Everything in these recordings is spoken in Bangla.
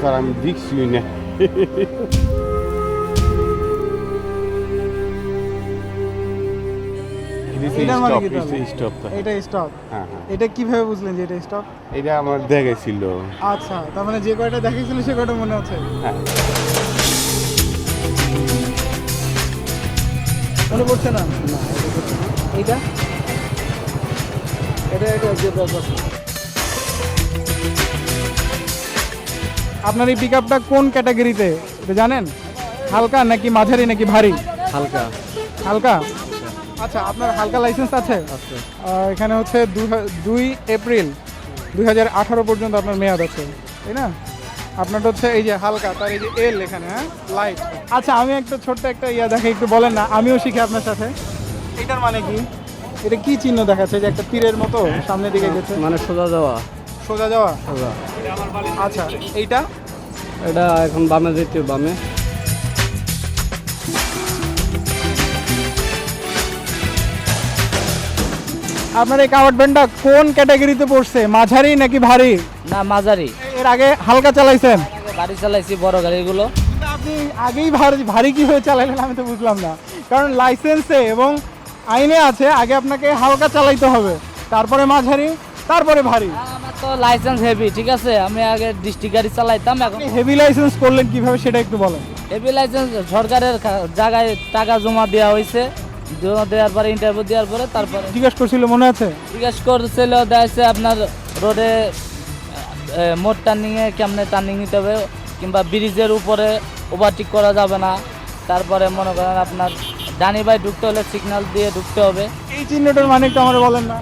এটা আমি দেখছিই না এটার মানে? এটা স্টপ হ্যাঁ হ্যাঁ। এটা কীভাবে বুঝলেন যে এটা স্টপ এটা আমার দেখেছিল আচ্ছা তার মানে যে কয়টা দেখাইছিল সে কয়টা মনে আছে? হ্যাঁ। মনে পড়ছে না? এইটা? এটা এটা জেব্রা আপনার এই পিক আপটা কোন ক্যাটাগরিতে এটা জানেন? হালকা নাকি মাঝারি নাকি ভারী? হালকা। হালকা? আচ্ছা আপনার হালকা লাইসেন্স আছে? আহ, এখানে হচ্ছে দু- দুই এপ্রিল দুই হাজার আঠারো পর্যন্ত আপনার মেয়াদ আছে। তাই না? আপনারটা হচ্ছে এই যে হালকা তার এই যে এল এখানে হ্যাঁ? লাইট আচ্ছা আমি একটা ছোট্ট একটা ইয়া দেখে একটু বলেন না আমিও শিখি আপনার সাথে। এটার মানে কি? এটা কি চিহ্ন দেখাচ্ছে? যে একটা তীরের মতো সামনের দিকে গেছে। মানে সোজা যাওয়া। সোজা যাওয়া? সোজা। আচ্ছা এইটা? এটা এখন বামে যেতে বামে। আপনার এই কাভার্ড ভ্যানটা কোন ক্যাটাগরিতে পড়ছে? মাঝারি নাকি ভারী? না মাঝারি। এর আগে হালকা চালাইছেন? গাড়ি চালাইছি বড় গাড়িগুলো। আপনি আগেই ভারী ভারী কি হয়ে চালাইলেন আমি তো বুঝলাম না। কারণ লাইসেন্সে এবং আইনে আছে আগে আপনাকে হালকা চালাইতে হবে। তারপরে মাঝারি তারপরে ভারী। আমার তো লাইসেন্স হেভি ঠিক আছে? আমি আগে ডিস্ট্রিক্ট গাড়ি চালাইতাম এখন হেভি লাইসেন্স করলেন কীভাবে সেটা একটু বলেন। হেভি লাইসেন্স সরকারের জায়গায় টাকা জমা দেওয়া হয়েছে জমা দেওয়ার পরে ইন্টারভিউ দেওয়ার পরে তারপরে জিজ্ঞেস করছিল মনে আছে? জিজ্ঞেস করছিল দেখছে আপনার রোডে মোট টার্নিংয়ে কেমনে টার্নিং নিতে হবে কিংবা ব্রিজের উপরে ওভারটেক করা যাবে না। তারপরে মনে করেন আপনার ডানি বাই ঢুকতে হলে সিগন্যাল দিয়ে ঢুকতে হবে। এই চিহ্নটার মানে একটু আমার বলেন না।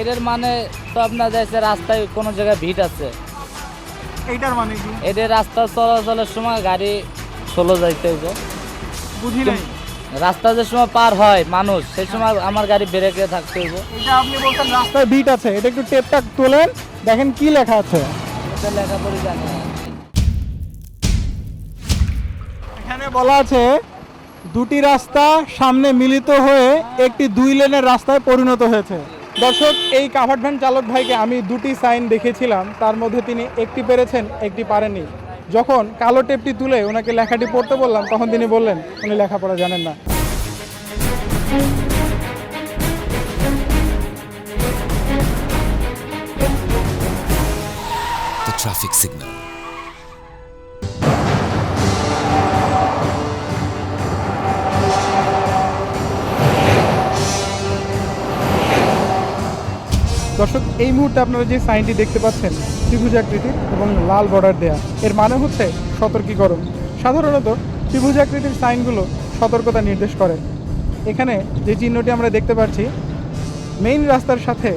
এদের মানে তো আপনার দেখছে রাস্তায় কোনো জায়গায় ভিড় আছে। এইটার মানে কি? এদের রাস্তা চলাচলের সময় গাড়ি চলে যাইতে হইব। বুঝি নাই। রাস্তা যে সময় পার হয় মানুষ সেই সময় আমার গাড়ি ব্রেকে থাকতে হইব। এটা আপনি বলছেন রাস্তায় বিট আছে এটা একটু টেপটা তোলেন দেখেন কি লেখা আছে। এটা লেখাপড়ি জানি। না। এখানে বলা আছে দুটি রাস্তা সামনে মিলিত হয়ে একটি দুই লেনের রাস্তায় পরিণত হয়েছে। দর্শক, এই কাভার্ড ভ্যান চালক ভাইকে আমি দুটি সাইন দেখেছিলাম তার মধ্যে তিনি একটি পেরেছেন, একটি পারেননি। যখন কালো টেপটি তুলে ওনাকে লেখাটি পড়তে বললাম, তখন তিনি বললেন, উনি লেখাপড়া জানেন না। The traffic signal. দর্শক, এই মুহূর্তে আপনারা যে সাইনটি দেখতে পাচ্ছেন, ত্রিভুজ ত্রিভুজাকৃতির এবং লাল বর্ডার দেয়া। এর মানে হচ্ছে সতর্কীকরণ সাধারণত ত্রিভুজ ত্রিভুজাকৃতির সাইনগুলো সতর্কতা নির্দেশ করে। এখানে যে চিহ্নটি আমরা দেখতে পাচ্ছি মেইন রাস্তার সাথে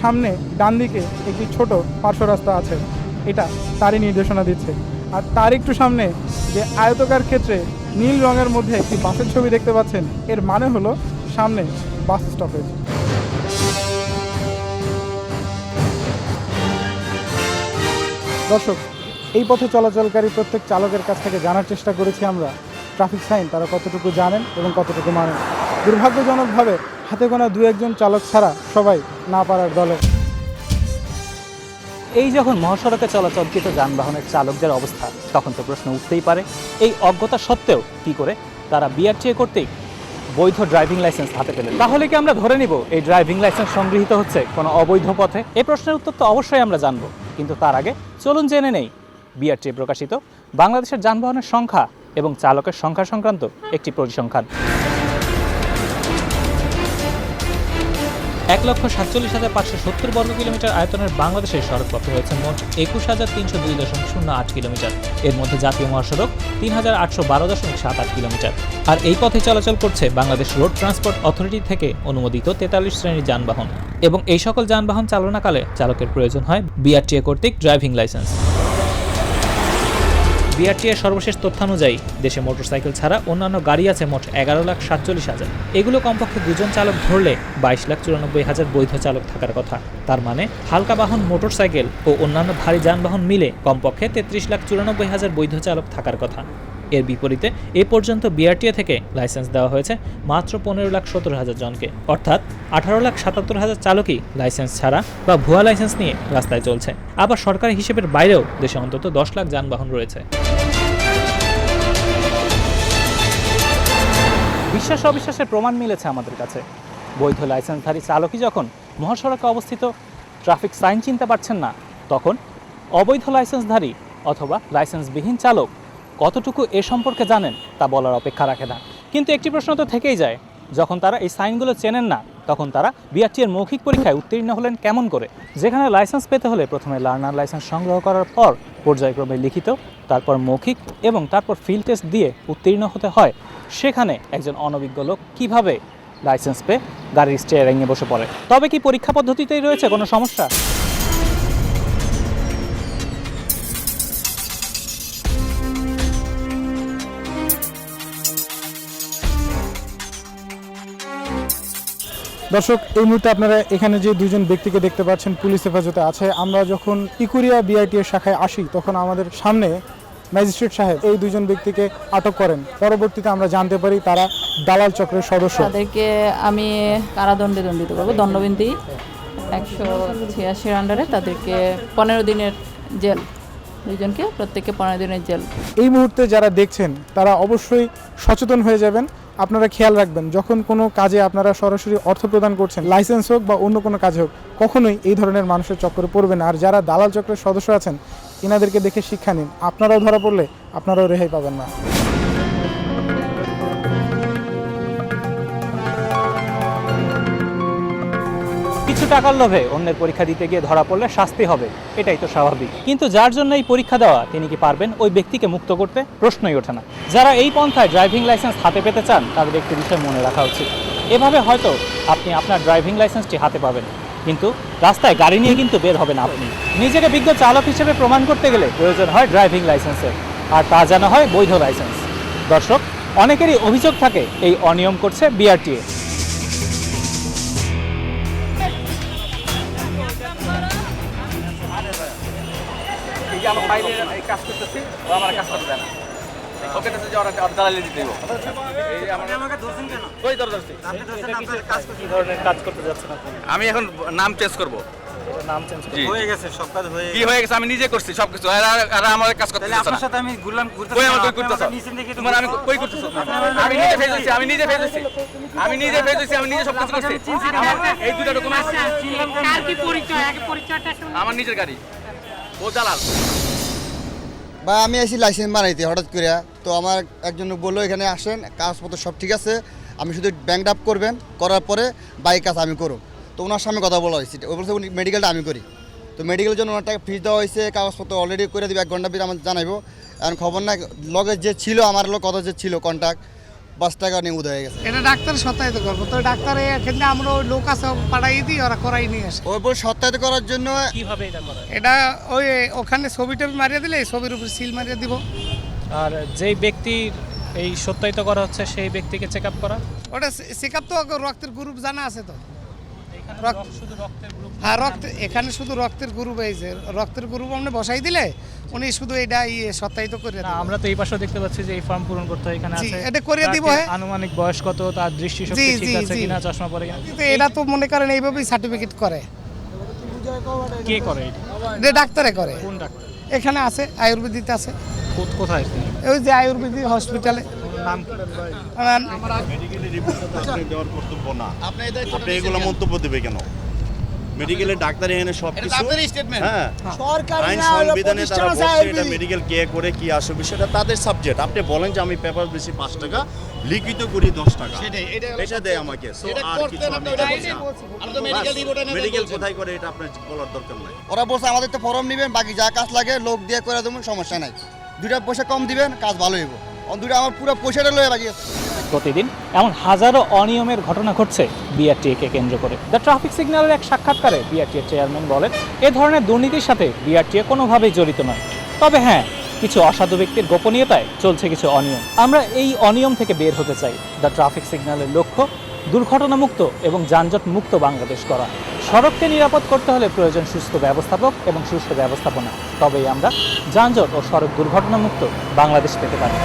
সামনে ডান দিকে একটি ছোট পার্শ্ব রাস্তা আছে। এটা তারই নির্দেশনা দিচ্ছে। আর তার একটু সামনে যে আয়তকার ক্ষেত্রে নীল রঙের মধ্যে একটি বাসের ছবি দেখতে পাচ্ছেন, এর মানে হলো সামনে বাস স্টপেজ দর্শক, এই পথে চলাচলকারী প্রত্যেক চালকের কাছ থেকে জানার চেষ্টা করেছি আমরা। ট্রাফিক সাইন, তারা কতটুকু জানেন এবং কতটুকু মানেন। দুর্ভাগ্যজনকভাবে হাতে গোনা দু একজন চালক ছাড়া সবাই না পারার দলে। এই যখন মহাসড়কে চলাচলকৃত যানবাহনের চালকদের অবস্থা, তখন তো প্রশ্ন উঠতেই পারে, এই অজ্ঞতা সত্ত্বেও কি করে তারা বিআরটিএ করতেই বৈধ ড্রাইভিং লাইসেন্স হাতে পেলেন? তাহলে কি আমরা ধরে নিব এই ড্রাইভিং লাইসেন্স সংগৃহীত হচ্ছে কোনো অবৈধ পথে? এই প্রশ্নের উত্তর তো অবশ্যই আমরা জানব। কিন্তু তার আগে চলুন জেনে নেই। বিআরটি প্রকাশিত বাংলাদেশের যানবাহনের সংখ্যা এবং চালকের সংখ্যা সংক্রান্ত একটি পরিসংখ্যান এক লক্ষ সাতচল্লিশ হাজার পাঁচশো সত্তর বর্গ কিলোমিটার আয়তনের বাংলাদেশের সড়কপথ রয়েছে মোট একুশ হাজার তিনশো দুই দশমিক শূন্য আট কিলোমিটার। এর মধ্যে জাতীয় মহাসড়ক তিন হাজার আটশো বারো দশমিক সাত আট কিলোমিটার। আর এই পথে চলাচল করছে বাংলাদেশ রোড ট্রান্সপোর্ট অথরিটি থেকে অনুমোদিত তেতাল্লিশ শ্রেণির যানবাহন। এবং এই সকল যানবাহন চালনাকালে চালকের প্রয়োজন হয় বিআরটিএ কর্তৃক ড্রাইভিং লাইসেন্স। বিআরটিএর সর্বশেষ তথ্যানুযায়ী, দেশে মোটরসাইকেল ছাড়া অন্যান্য গাড়ি আছে মোট এগারো লাখ সাতচল্লিশ হাজার। এগুলো কমপক্ষে দুজন চালক ধরলে বাইশ লাখ চুরানব্বই হাজার বৈধ চালক থাকার কথা। তার মানে হালকা বাহন মোটরসাইকেল ও অন্যান্য ভারী যানবাহন মিলে কমপক্ষে তেত্রিশ লাখ চুরানব্বই হাজার বৈধ চালক থাকার কথা। এর বিপরীতে এ পর্যন্ত বিআরটিএ থেকে লাইসেন্স দেওয়া হয়েছে মাত্র পনেরো লাখ সত্তর হাজার জনকে। অর্থাৎ আঠারো লাখ সাতাত্তর হাজার চালকই লাইসেন্স ছাড়া বা ভুয়া লাইসেন্স নিয়ে রাস্তায় চলছে। আবার সরকারি হিসেবের বাইরেও দেশে অন্তত দশ লাখ যানবাহন রয়েছে। বিশ্বাস অবিশ্বাসের প্রমাণ মিলেছে আমাদের কাছে। বৈধ লাইসেন্সধারী চালকই যখন মহাসড়কে অবস্থিত, ট্রাফিক সাইন চিনতে পারছেন না, তখন অবৈধ লাইসেন্সধারী অথবা লাইসেন্সবিহীন চালক কতটুকু এ সম্পর্কে জানেন তা বলার অপেক্ষা রাখে না। কিন্তু একটি প্রশ্ন তো থেকেই যায়, যখন তারা এই সাইনগুলো চেনেন না, তখন তারা বিআরটি এর মৌখিক পরীক্ষায় উত্তীর্ণ হলেন কেমন করে? যেখানে লাইসেন্স পেতে হলে প্রথমে লার্নার লাইসেন্স সংগ্রহ করার পর পর্যায়ক্রমে লিখিত, তারপর মৌখিক এবং তারপর ফিল্ড টেস্ট দিয়ে উত্তীর্ণ হতে হয়। সেখানে একজন অনভিজ্ঞ লোক কীভাবে লাইসেন্স পেয়ে গাড়ির স্টিয়ারিংয়ে বসে পড়ে? তবে কি পরীক্ষা পদ্ধতিতেই রয়েছে কোনো সমস্যা? দর্শক এই মুহূর্তে আপনারা এখানে যে দুজন ব্যক্তিকে দেখতে পাচ্ছেন পুলিশ হেফাজতে আছে আমরা যখন ইকুরিয়া বিআইটি এর শাখায় আসি তখন আমাদের সামনে ম্যাজিস্ট্রেট সাহেব এই দুজন ব্যক্তিকে আটক করেন। পরবর্তীতে আমরা জানতে পারি তারা দালাল চক্রের সদস্য। তাদেরকে আমি কারাদণ্ডে দণ্ডিত করব দণ্ডবিন্দি একশো ছিয়াশির আন্ডারে তাদেরকে পনেরো দিনের জেল দুইজনকে প্রত্যেককে পনেরো দিনের জেল। এই মুহূর্তে যারা দেখছেন তারা অবশ্যই সচেতন হয়ে যাবেন। আপনারা খেয়াল রাখবেন, যখন কোনো কাজে আপনারা সরাসরি অর্থ প্রদান করছেন লাইসেন্স হোক বা অন্য কোনো কাজ হোক, কখনোই এই ধরনের মানুষের চক্করে পড়বেন আর যারা দালাল চক্রের সদস্য আছেন এনাদেরকে দেখে শিক্ষা নিন। আপনারাও ধরা পড়লে আপনারাও রেহাই পাবেন না। টাকার লোভে অন্যের পরীক্ষা দিতে গিয়ে ধরা পড়লে শাস্তি হবে, এটাই তো স্বাভাবিক। কিন্তু যার জন্য এই পরীক্ষা দেওয়া, তিনি কি পারবেন ওই ব্যক্তিকে মুক্ত করতে? প্রশ্নই ওঠে না। যারা এই পন্থায় ড্রাইভিং লাইসেন্স হাতে পেতে চান, তাদের একটি বিষয় মনে রাখা উচিত। এভাবে হয়তো আপনি আপনার ড্রাইভিং লাইসেন্সটি হাতে পাবেন। কিন্তু রাস্তায় গাড়ি নিয়ে কিন্তু বের হবেন আপনি। নিজেকে বিজ্ঞ চালক হিসেবে প্রমাণ করতে গেলে প্রয়োজন হয় ড্রাইভিং লাইসেন্সের আর তা যেন হয় বৈধ লাইসেন্স। দর্শক, অনেকেরই অভিযোগ থাকে, এই অনিয়ম করছে বিআরটিএ কি ধরনের কাজ করতে যাচ্ছেন আপনি। আমি এখন নাম চেঞ্জ করব। নাম চেঞ্জ জি। হয়ে গেছে সব কাজ হয়ে কি হয়ে গেছে? আমি নিজে করছি সবকিছু। আর আর- আর আমার কাজ করতে তাহলে না। সাথে আমি আমার করতেছ আমি করতেছ আমি নিজে আমি নিজে ফেজ আমি নিজে আমি করছি। আমার এই দুটো ডকুমেন্ট কার কি পরিচয় আগে পরিচয়টা শুনি আমার নিজের গাড়ি। ও দালাল। বা আমি এসি লাইসেন্স বানাইতে হঠাৎ করে। তো আমার একজন বলল, এখানে আসেন, কাগজপত্র সব ঠিক আছে, আমি শুধু ব্যাংক ডাপ করবেন, করার পরে বাইক কাজ আমি করব। তো ওনার সামনে কথা বলা হয়েছে। ও বলছে, উনি মেডিকেলটা আমি করি। তো মেডিকেলের জন্য ওনার টাকা ফিস দেওয়া হয়েছে, কাগজপত্র অলরেডি করে দেবে, এক ঘণ্টা ভিতরে আমার জানাইবো। এখন খবর না লগে যে ছিল, আমার লোক কথা যে ছিল কন্ট্যাক্ট পাঁচ টাকা নিয়ে হয়ে গেছে। এটা ডাক্তার সত্যায়িত করব। তো ডাক্তার এখানে আমরা ওই লোক আছে পাঠাই দিই ওরা করাই নিয়ে আসে। ওই সত্যায়িত করার জন্য কীভাবে এটা করা? এটা ওই ওখানে ছবি টবি মারিয়ে দিলে এই ছবির উপর সিল মারিয়ে দিব। আর যেই ব্যক্তির এই সত্যায়িত করা হচ্ছে সেই ব্যক্তিকে চেক আপ করা? ওটা চেক আপ তো রক্তের গ্রুপ জানা আছে তো। হ্যাঁ রক্ত এখানে শুধু রক্তের গ্রুপ এই যে রক্তের গ্রুপ আপনি বসাই দিলে উনি শুধু এটা ইয়ে সত্যায়িত করে না আমরা তো এই পাশেও দেখতে পাচ্ছি যে এই ফর্ম পূরণ করতে হয়। এখানে আছে এটা তার দিব, হ্যাঁ। আনুমানিক বয়স কত? তার দৃষ্টিশক্তি জি, ঠিক আছে কিনা চশমা পরে কিনা? কিন্তু এটা তো মনে করেন এইভাবেই সার্টিফিকেট করে। কে করে এটা? ডাক্তারে করে। কোন ডাক্তার? এখানে আছে আয়ুর্বেদিক আছে। কোথায়? ওই যে আয়ুর্বেদিক হসপিটালে নাম দেওয়ার কর্তব্য না। আপনি এগুলো মন্তব্য দেবে কেন? মেডিকেলের ডাক্তার এখানে সব কিছু হ্যাঁ। আইন সংবিধানে তারা বলছে এটা মেডিকেল কে করে কি আসবে বিষয়টা তাদের সাবজেক্ট আপনি বলেন যে আমি পেপার বেশি পাঁচ টাকা লিখিত করি দশ টাকা। এটা দেয় আমাকে So, আর কিছু আমি মেডিকেল কোথায় করে এটা আপনার বলার দরকার নাই। ওরা বলছে আমাদের তো ফর্ম নেবেন বাকি যা কাজ লাগে লোক দিয়ে করে দেবেন সমস্যা নাই। দুটা পয়সা কম দিবেন কাজ ভালো হইব। দুইটা আমার পুরো পয়সাটা লয়ে বাকি প্রতিদিন এমন হাজারো অনিয়মের ঘটনা ঘটছে বিআরটিএ কে কেন্দ্র করে। দ্য ট্রাফিক সিগন্যালের এক সাক্ষাৎকারে বিআরটিএ চেয়ারম্যান বলেন, এ ধরনের দুর্নীতির সাথে বিআরটিএ কোনোভাবেই জড়িত নয়। তবে হ্যাঁ কিছু অসাধু ব্যক্তির গোপনীয়তায় চলছে কিছু অনিয়ম। আমরা এই অনিয়ম থেকে বের হতে চাই। দ্য ট্রাফিক সিগন্যালের লক্ষ্য, দুর্ঘটনামুক্ত এবং যানজট মুক্ত বাংলাদেশ করা সড়ককে নিরাপদ করতে হলে প্রয়োজন সুস্থ ব্যবস্থাপক এবং সুস্থ ব্যবস্থাপনা। তবেই আমরা যানজট ও সড়ক দুর্ঘটনামুক্ত বাংলাদেশ পেতে পারি।